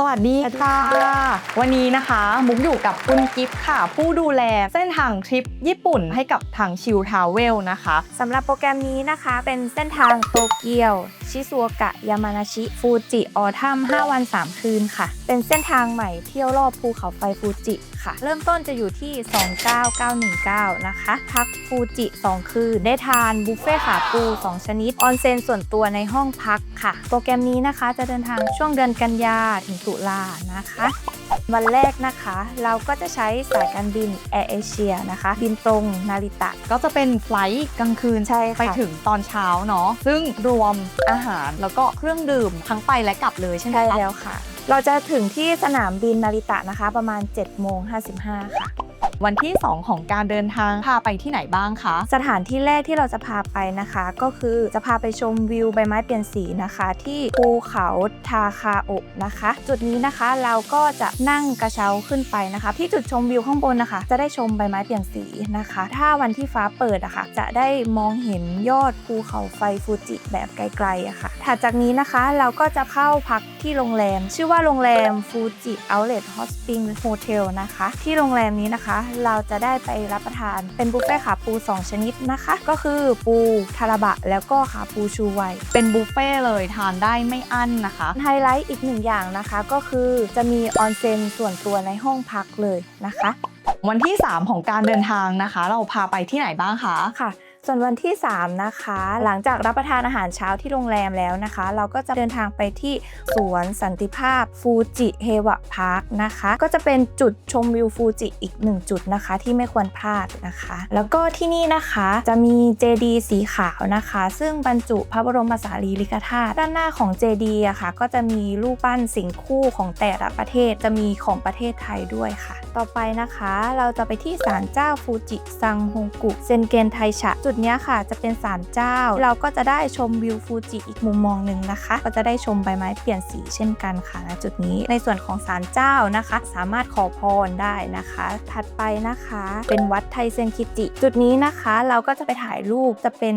สวัสดีค่ะ วันนี้นะคะมุกอยู่กับคุณกิฟต์ค่ะ ผู้ดูแลเส้นทางทริปญี่ปุ่นให้กับทางชิลทาวเวลนะคะสำหรับโปรแกรมนี้นะคะ เป็นเส้นทางโตเกียวชิซูโอกะ ยามานาชิ ฟูจิออทัม5 วัน 3 คืนค่ะ เป็นเส้นทางใหม่เที่ยวรอบภูเขาไฟฟูจิค่ะ เริ่มต้นจะอยู่ที่ 29919 นะคะ พักฟูจิ 2 คืน ได้ทานบุฟเฟ่ต์ขาปู 2 ชนิด ออนเซ็นส่วนตัวในห้องพักค่ะ โปรแกรมนี้นะคะจะเดินทางช่วงเดือนกันยาถึงตุลานะคะ วันแรกนะคะ เราก็จะใช้สายการบินแอร์เอเชียนะคะ บินตรงนาริตะ ก็จะเป็นไฟลท์กลางคืนใช่ค่ะไปถึงตอนเช้าเนาะซึ่งรวมอาหารแล้วก็เครื่องดื่มทั้งไปและกลับเลยใช่ไหมใช่คะแล้วค่ะ เราจะถึงที่สนามบินนาริตะนะคะ ประมาณ7โมง55ค่ะ วันที่ 2 ของการเดินทางพาไปที่ไหนบ้างคะ สถานที่แรกที่เราจะพาไปนะคะ ก็คือจะพาไปชมวิวใบไม้เปลี่ยนสีนะคะ ที่ภูเขาทาคาโอะนะคะ จุดนี้นะคะเราก็จะนั่งกระเช้าขึ้นไปนะคะ ที่จุดชมวิวข้างบนนะคะ จะได้ชมใบไม้เปลี่ยนสีนะคะ ถ้าวันที่ฟ้าเปิดอะคะ่ะจะได้มองเห็นยอดภูเขาไฟฟูจิแบบไกลๆอะค่ะถัดจากนี้นะคะเราก็จะเข้าพักที่โรงแรม ชื่อว่าโรงแรมฟูจิเอาเล t ฮอสปิงโฮเทลนะคะ ที่โรงแรมนี้นะคะเราจะได้ไปรับประทานเป็นบุฟเฟ่ต์ขาปู 2 ชนิดนะคะ ก็คือปูทาราบะ แล้วก็ขาปูชูไวเป็นบุฟเฟ่ต์เลยทานได้ไม่อั้นนะคะไฮไลท์อีกหนึ่งอย่างนะคะก็คือจะมีออนเซ็นส่วนตัวในห้องพักเลยนะคะ วันที่ 3 ของการเดินทางนะคะ เราพาไปที่ไหนบ้างคะค่ะ ส่วนวันที่ 3 นะคะ หลังจากรับประทานอาหารเช้าที่โรงแรมแล้วนะคะ เราก็จะเดินทางไปที่สวนสันติภาพฟูจิเฮวะพาร์คนะคะ ก็จะเป็นจุดชมวิวฟูจิอีกหนึ่งจุดนะคะ ที่ไม่ควรพลาดนะคะ แล้วก็ที่นี่นะคะจะมีเจดีสีขาวนะคะ ซึ่งบรรจุพระบรมสารีริกธาตุด้านหน้าของเจดีอะค่ะ ก็จะมีรูปปั้นสิงคู่ของแต่ละประเทศจะมีของประเทศไทยด้วยค่ะ ต่อไปนะคะ เราจะไปที่ศาลเจ้าฟูจิซังฮงกุเซนเกนไทชะจุดนี้ค่ะจะเป็นศาลเจ้า เราก็จะได้ชมวิวฟูจิอีกมุมมองหนึ่งนะคะ ก็จะได้ชมใบไม้เปลี่ยนสีเช่นกันค่ะณจุดนี้ในส่วนของศาลเจ้านะคะ สามารถขอพรได้นะคะ ถัดไปนะคะ เป็นวัดไทเซนคิจิ จุดนี้นะคะ เราก็จะไปถ่ายรูปจะเป็น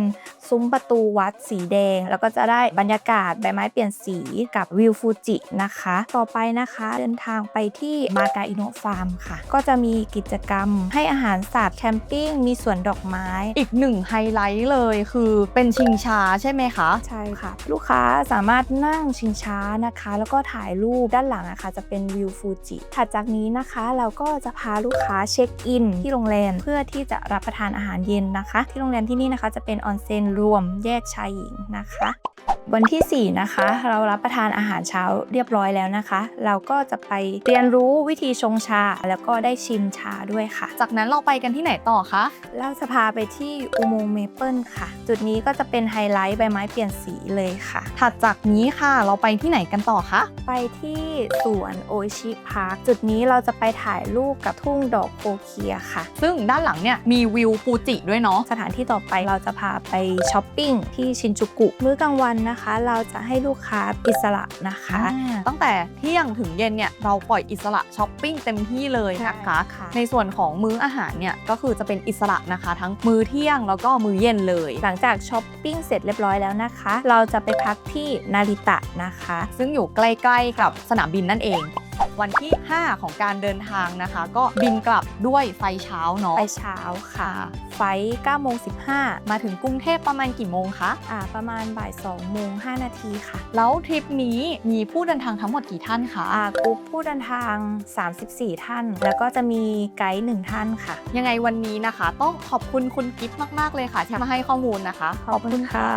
ซุ้มประตูวัดสีแดง แล้วก็จะได้บรรยากาศใบไม้เปลี่ยนสีกับวิวฟูจินะคะ ต่อไปนะคะเดินทางไปที่มากาอิโนะฟาร์มค่ะ ก็จะมีกิจกรรมให้อาหารสัตว์แคมปิ้งมีสวนดอกไม้ อีกหนึ่งไฮไลท์เลยคือเป็นชิงช้าใช่ไหมคะ ใช่ค่ะ ลูกค้าสามารถนั่งชิงช้านะคะ แล้วก็ถ่ายรูปด้านหลังนะคะจะเป็นวิวฟูจิถัดจากนี้นะคะเราก็จะพาลูกค้าเช็คอินที่โรงแรมเพื่อที่จะรับประทานอาหารเย็นนะคะ ที่โรงแรมที่นี่นะคะจะเป็นออนเซ็นรวมแยกชายหญิงนะคะ วันที่ 4 นะคะ เรารับประทานอาหารเช้าเรียบร้อยแล้วนะคะ เราก็จะไปเรียนรู้วิธีชงชาแล้วก็ได้ชิมชาด้วยค่ะ จากนั้นเราไปกันที่ไหนต่อคะ เราจะพาไปที่อุโมงค์เมเปิลค่ะ จุดนี้ก็จะเป็นไฮไลท์ใบไม้เปลี่ยนสีเลยค่ะ ถัดจากนี้ค่ะเราไปที่ไหนกันต่อคะ ไปที่สวนโอชิพาร์คจุดนี้เราจะไปถ่ายรูปกับทุ่งดอกโคเคียค่ะ ซึ่งด้านหลังเนี่ยมีวิวฟูจิด้วยเนาะสถานที่ต่อไปเราจะพาไปช้อปปิ้งที่ชินจูกุ มื้อกลางวันนะคะ เราจะให้ลูกค้าอิสระนะคะ ตั้งแต่เที่ยงถึงเย็นเนี่ยเราปล่อยอิสระช้อปปิ้งเต็มที่เลยนะคะใช่ค่ะในส่วนของมื้ออาหารเนี่ยก็คือจะเป็นอิสระนะคะ ทั้งมื้อเที่ยงแล้วก็มื้อเย็นเลย หลังจากช้อปปิ้งเสร็จเรียบร้อยแล้วนะคะ เราจะไปพักที่นาริตะนะคะ ซึ่งอยู่ใกล้ๆกับสนามบินนั่นเอง วันที่ 5 ของการเดินทางนะคะ ก็บินกลับด้วยไฟเช้าเนาะ ไปเช้าค่ะ ไฟ9โมง15 มาถึงกรุงเทพประมาณกี่โมงคะ อ่า ประมาณบ่าย2โมง5นาทีค่ะ แล้วทริปนี้มีผู้เดินทางทั้งหมดกี่ท่านคะ อ่ากรุ๊ปผู้เดินทาง 34 ท่าน แล้วก็จะมีไกด์หนึ่งท่านค่ะ ยังไงวันนี้นะคะ ต้องขอบคุณคุณกิฟต์มาก ๆ เลยค่ะ ที่มาให้ข้อมูลนะคะ ขอบคุณค่ะ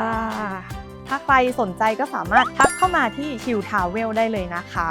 ถ้าใครสนใจก็สามารถทักเข้ามาที่ชิวทาวเวลได้เลยนะคะ